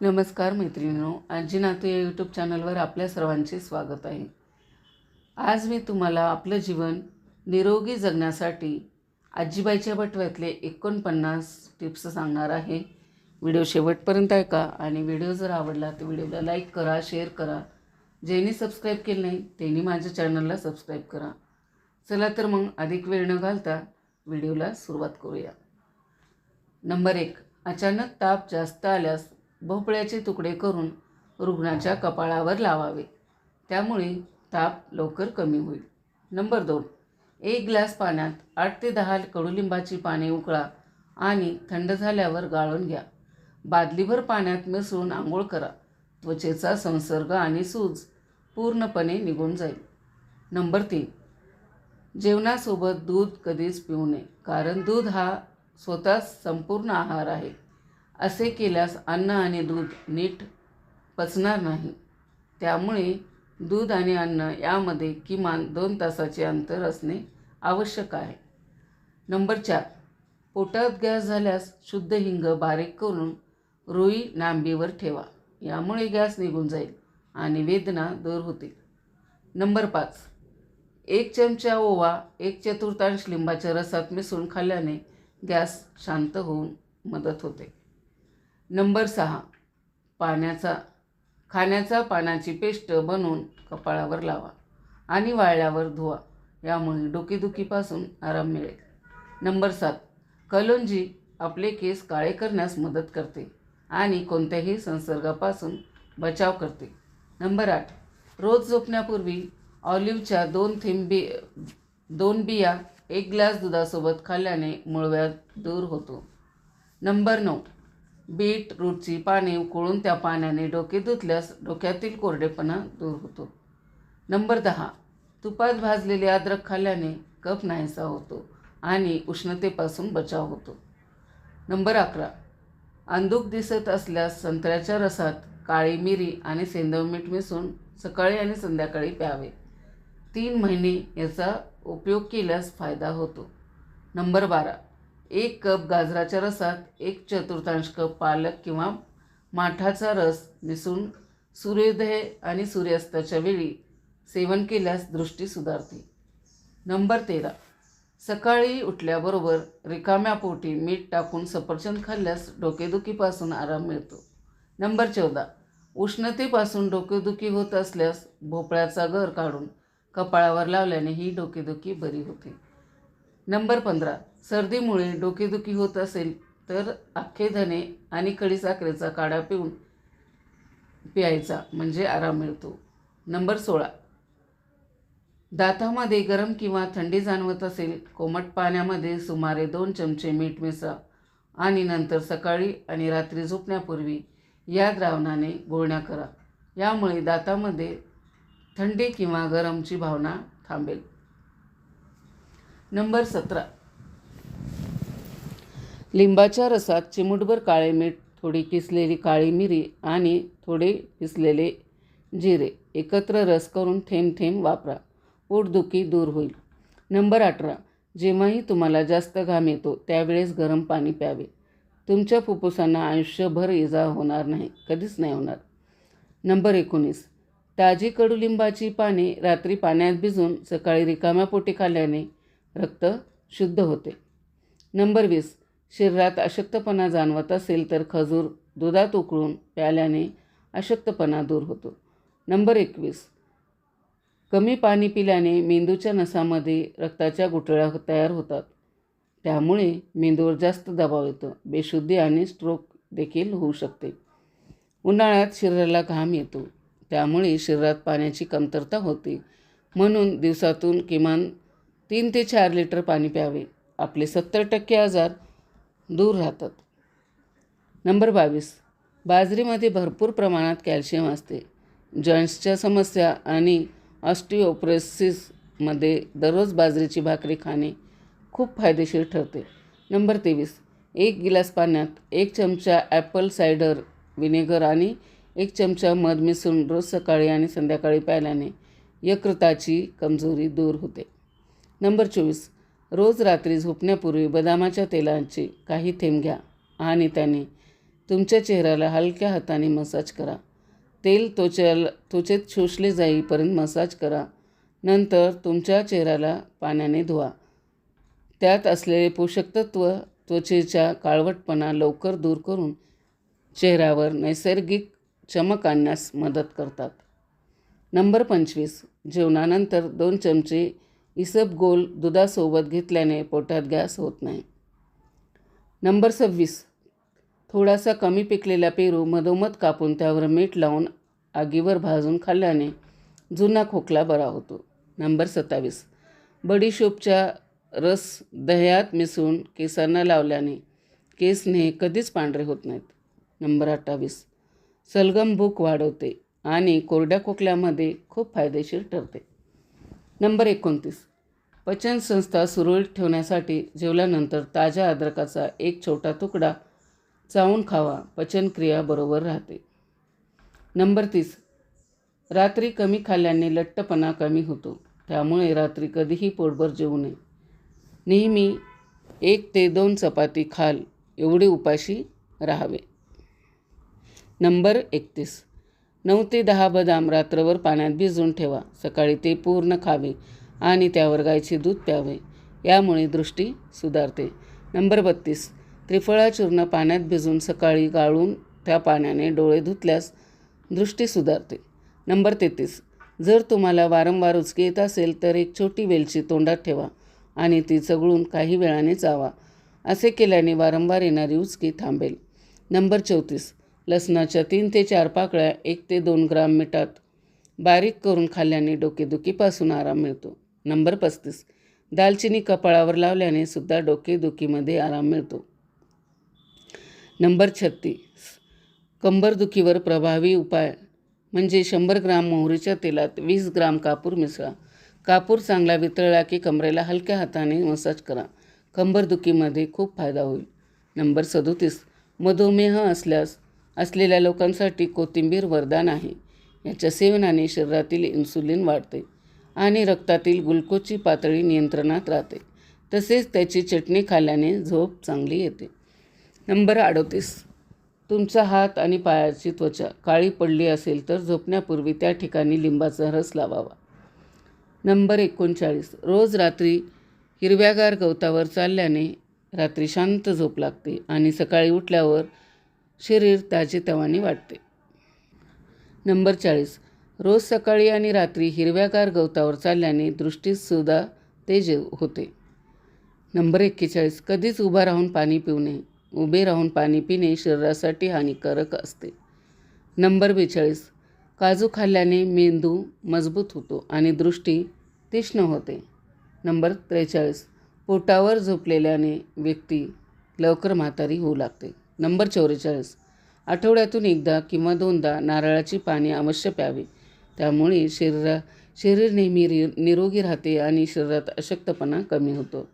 नमस्कार मैत्रिणींनो आजी नातू या यूट्यूब चॅनलवर आपल्या सर्वांचे स्वागत आहे. आज मी तुम्हाला आपलं जीवन निरोगी जगण्यासाठी आजीबाईच्या बटव्यातले एकोणपन्नास टिप्स सांगणार आहे. व्हिडिओ शेवटपर्यंत ऐका आणि व्हिडिओ जर आवडला तर व्हिडिओला लाईक करा शेअर करा. ज्यांनी सबस्क्राईब केलं नाही त्यांनी माझ्या चॅनलला सबस्क्राईब करा. चला तर मग अधिक वेळ न घालता व्हिडिओला सुरुवात करूया. नंबर एक अचानक ताप जास्त आल्यास भोपळ्याचे तुकडे करून रुग्णाच्या कपाळावर लावावे. त्यामुळे ताप लवकर कमी होईल. नंबर दोन. एक ग्लास पाण्यात आठ ते दहा कडुलिंबाची पाने उकळा आणि थंड झाल्यावर गाळून घ्या. बादलीभर पाण्यात मिसळून आंघोळ करा. त्वचेचा संसर्ग आणि सूज पूर्णपणे निघून जाईल. नंबर तीन. जेवणासोबत दूध कधीच पिऊ नये कारण दूध हा स्वतः संपूर्ण आहार आहे. असे केल्यास अन्न आणि दूध नीट पचणार नाही. त्यामुळे दूध आणि अन्न यामध्ये किमान दोन तासाचे अंतर असणे आवश्यक आहे. नंबर चार. पोटात गॅस झाल्यास शुद्ध हिंग बारीक करून रुई नांबीवर ठेवा. यामुळे गॅस निघून जाईल आणि वेदना दूर होतील. नंबर पाच. एक चमचा ओवा एक चतुर्थांश लिंबाच्या रसात मिसळून खाल्ल्याने गॅस शांत होऊन मदत होते. नंबर सहा. पाण्याचा खाण्याचा पानाची पेस्ट बनवून कपाळावर लावा आणि वाळल्यावर धुवा. यामुळे डोकेदुखीपासून आराम मिळेल. नंबर सात. कलोंजी आपले केस काळे करण्यास मदत करते आणि कोणत्याही संसर्गापासून बचाव करते. नंबर आठ. रोज झोपण्यापूर्वी ऑलिव्हच्या दोन थेंब दोन बिया एक ग्लास दुधासोबत खाल्ल्याने मुळव्यात दूर होतो. नंबर नऊ. बीट रूटची पाने उकळून त्या पाण्याने डोके धुतल्यास डोक्यातील कोरडेपणा दूर होतो. नंबर दहा. तुपात भाजलेले अद्रक खाल्ल्याने कफ नाहीसा होतो आणि उष्णतेपासून बचाव होतो. नंबर अकरा. अंदूक दिसत असल्यास संत्र्याच्या रसात काळी मिरी आणि सेंदव मीठ मिसळून सकाळी आणि संध्याकाळी प्यावे. तीन महिने याचा उपयोग केल्यास फायदा होतो. नंबर बारा. एक कप गाजराच्या रसात एक चतुर्थांश कप पालक किंवा माठाचा रस मिसळून सूर्योदय आणि सूर्यास्ताच्या वेळी सेवन केल्यास दृष्टी सुधारते. नंबर तेरा. सकाळी उठल्याबरोबर रिकाम्या पोटी मीठ टाकून सफरचंद खाल्ल्यास डोकेदुखीपासून आराम मिळतो. नंबर चौदा. उष्णतेपासून डोकेदुखी होत असल्यास भोपळ्याचा गर काढून कपाळावर लावल्याने ही डोकेदुखी बरी होते. नंबर पंधरा. सर्दीमुळे डोकेदुखी होत असेल तर अख्खे धने आणि कढीसाखरेचा काढा पिऊन प्यायचा म्हणजे आराम मिळतो. नंबर सोळा. दातामध्ये गरम किंवा थंडी जाणवत असेल कोमट पाण्यामध्ये सुमारे दोन चमचे मीठ मिसळा आणि नंतर सकाळी आणि रात्री झोपण्यापूर्वी या द्रावणाने गुळण्या करा. यामुळे दातामध्ये थंडी किंवा गरमची भावना थांबेल. नंबर सतरा. लिंबाच्या रसात चिमूटभर काळे मीठ थोडी किसलेली काळी मिरी आणि थोडे किसलेले जिरे. एकत्र रस करून थेंब थेंब वापरा. पोटदुखी दूर होईल. नंबर अठरा. जेव्हाही तुम्हाला जास्त घाम येतो त्यावेळेस गरम पाणी प्यावे. तुमच्या फुफ्फुसांना आयुष्यभर इजा होणार नाही. कधीच नाही होणार. नंबर एकोणीस. ताजी कडुलिंबाची पाने रात्री पाण्यात भिजून सकाळी रिकाम्या पोटी खाल्ल्याने रक्त शुद्ध होते. नंबर वीस. शरीरात अशक्तपणा जाणवत असेल तर खजूर दुधात उकळून प्याल्याने अशक्तपणा दूर होतो. नंबर एकवीस. कमी पाणी पिल्याने मेंदूच्या नसामध्ये रक्ताच्या गुठळ्या हो- तयार होतात. त्यामुळे मेंदूवर जास्त दबाव येतो. बेशुद्धी आणि स्ट्रोक देखील होऊ शकते. उन्हाळ्यात शरीराला घाम येतो. त्यामुळे शरीरात पाण्याची कमतरता होते. म्हणून दिवसातून किमान तीन ते चार लिटर पाणी प्यावे. आपले सत्तर टक्के आजार दूर राहतात. नंबर बावीस. बाजरीमध्ये भरपूर प्रमाणात कॅल्शियम असते. जॉईंट्सच्या समस्या आणि ऑस्टिओप्रेसिसमध्ये दररोज बाजरीची भाकरी खाणे खूप फायदेशीर ठरते. नंबर तेवीस. एक गिलास पाण्यात एक चमचा ॲपल सायडर विनेगर आणि एक चमचा मध मिसळून रोज सकाळी आणि संध्याकाळी प्यायल्याने यकृताची कमजोरी दूर होते. नंबर चोवीस. रोज रात्री झोपण्यापूर्वी बदामाच्या तेलाचे काही थेंब घ्या आणि त्याने तुमच्या चेहऱ्याला हलक्या हाताने मसाज करा. तेल त्वचेला त्वचेत शोषले जाईपर्यंत मसाज करा. नंतर तुमच्या चेहऱ्याला पाण्याने धुवा. त्यात असलेले पोषक तत्व त्वचेच्या काळवटपणा लवकर दूर करून चेहऱ्यावर नैसर्गिक चमक आणण्यास मदत करतात. नंबर पंचवीस. जेवणानंतर दोन चमचे इसबगोल दुधासोबत घेतल्याने पोटात गॅस होत नाही. नंबर सव्वीस. थोडासा कमी पिकलेला पेरू मधोमध कापून त्यावर मीठ लावून आगीवर भाजून खाल्ल्याने जुना खोकला बरा होतो. नंबर सत्तावीस. बडीशोपच्या रस दह्यात मिसळून केसांना लावल्याने केसने कधीच पांढरे होत नाहीत. नंबर अठ्ठावीस. सलगम भूक वाढवते आणि कोरड्या खोकल्यामध्ये खूप फायदेशीर ठरते. नंबर एकोणतीस. पचनसंस्था सुरळीत ठेवण्यासाठी जेवल्यानंतर ताज्या अद्रकाचा एक छोटा तुकडा चावून खावा पचनक्रिया बरोबर राहते. नंबर तीस. रात्री कमी खाल्ल्याने लठ्ठपणा कमी होतो त्यामुळे रात्री कधीही पोटभर जेवू नये. नेहमी एक ते दोन चपाती खाल एवढे उपाशी राहावे. नंबर एकतीस. नऊ ते दहा बदाम रात्रभर पाण्यात भिजवून ठेवा. सकाळी ते पूर्ण खावे आणि त्यावर गायचे दूध प्यावे. यामुळे दृष्टी सुधारते. नंबर बत्तीस. त्रिफळा चूर्ण पाण्यात भिजून सकाळी गाळून त्या पाण्याने डोळे धुतल्यास दृष्टी सुधारते. नंबर तेहतीस. जर तुम्हाला वारंवार उचकी येत असेल तर एक छोटी वेलची तोंडात ठेवा आणि ती चगळून काही वेळाने चावा. असे केल्याने वारंवार येणारी उचकी थांबेल. नंबर चौतीस. लसणाच्या तीन ते चार पाकळ्या एक ते दोन ग्राम मिठात बारीक करून खाल्ल्याने डोकेदुखीपासून आराम मिळतो. नंबर पस्तीस. दालचिनी कपाळावर लावल्याने सुद्धा डोकेदुखीमध्ये आराम मिळतो. नंबर छत्तीस. कंबरदुखीवर प्रभावी उपाय म्हणजे शंभर ग्राम मोहरीच्या तेलात वीस ग्राम कापूर मिसळा. कापूर चांगला वितळला की कमरेला हलक्या हाताने मसाज करा. कंबरदुखीमध्ये खूप फायदा होईल. नंबर सदोतीस. मधुमेह असल्यास असलेल्या लोकांसाठी कोथिंबीर वरदान आहे. याच्या सेवनाने शरीरातील इन्सुलिन वाढते आणि रक्तातील ग्लुकोजची पातळी नियंत्रणात राहते. तसेच त्याची चटणी खाल्ल्याने झोप चांगली येते. नंबर अडोतीस. तुमचा हात आणि पायाची त्वचा काळी पडली असेल तर झोपण्यापूर्वी त्या ठिकाणी लिंबाचा रस लावावा. नंबर एकोणचाळीस. रोज रात्री हिरव्यागार गवतावर चालल्याने रात्री शांत झोप लागते आणि सकाळी उठल्यावर शरीर ताजेतवाने वाटते नंबर चाळीस. रोज सकाळी आणि रात्री हिरव्यागार गवतावर चालल्याने दृष्टीसुद्धा तेज होते. नंबर एक्केचाळीस. कधीच उभा राहून पाणी पिऊ नये. उभे राहून पाणी पिणे शरीरासाठी हानिकारक असते. नंबर बेचाळीस. काजू खाल्ल्याने मेंदू मजबूत होतो आणि दृष्टी तीक्ष्ण होते. नंबर त्रेचाळीस. पोटावर झोपलेल्याने व्यक्ती लवकर म्हातारी होऊ लागते. नंबर चौवेचाळीस. आठवड्यातून एकदा किंवा दोनदा नारळाची पाने अवश्य प्यावी. त्यामुळे शरीरा शरीर नेहमी रि निरोगी राहते आणि शरीरात अशक्तपणा कमी होतो.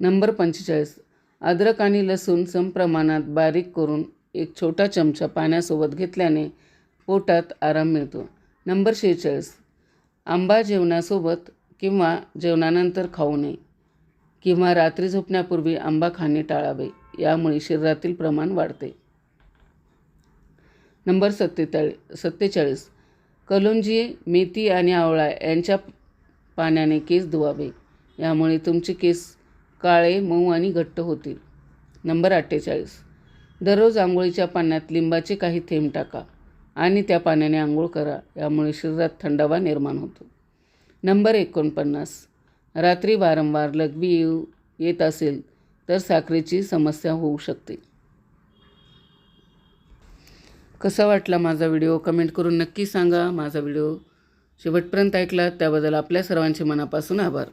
नंबर पंचेचाळीस. अद्रक आणि लसूण समप्रमाणात बारीक करून एक छोटा चमचा पाण्यासोबत घेतल्याने पोटात आराम मिळतो. नंबर शेहेचाळीस. आंबा जेवणासोबत किंवा जेवणानंतर खाऊ नये किंवा रात्री झोपण्यापूर्वी आंबा खाणे टाळावे. यामुळे शरीरातील प्रमाण वाढते. नंबर सत्तेचाळीस सत्तेचाळीस. कलोंजी मेथी आणि आवळा यांच्या पाण्याने केस धुवावे. यामुळे तुमचे केस काळे मऊ आणि घट्ट होतील. नंबर अठ्ठेचाळीस. दररोज आंघोळीच्या पाण्यात लिंबाचे काही थेंब टाका आणि त्या पाण्याने आंघोळ करा. यामुळे शरीरात थंडावा निर्माण होतो. नंबर एकोणपन्नास. रात्री वारंवार लघवी येऊ येत असेल तर साखरेची समस्या होऊ शकते. कसा वाटला माझा व्हिडिओ? कमेंट करून नक्की सांगा. माझा व्हिडिओ शेवटपर्यंत ऐकला त्याबद्दल आपल्या सर्वांचे मनापासून आभार.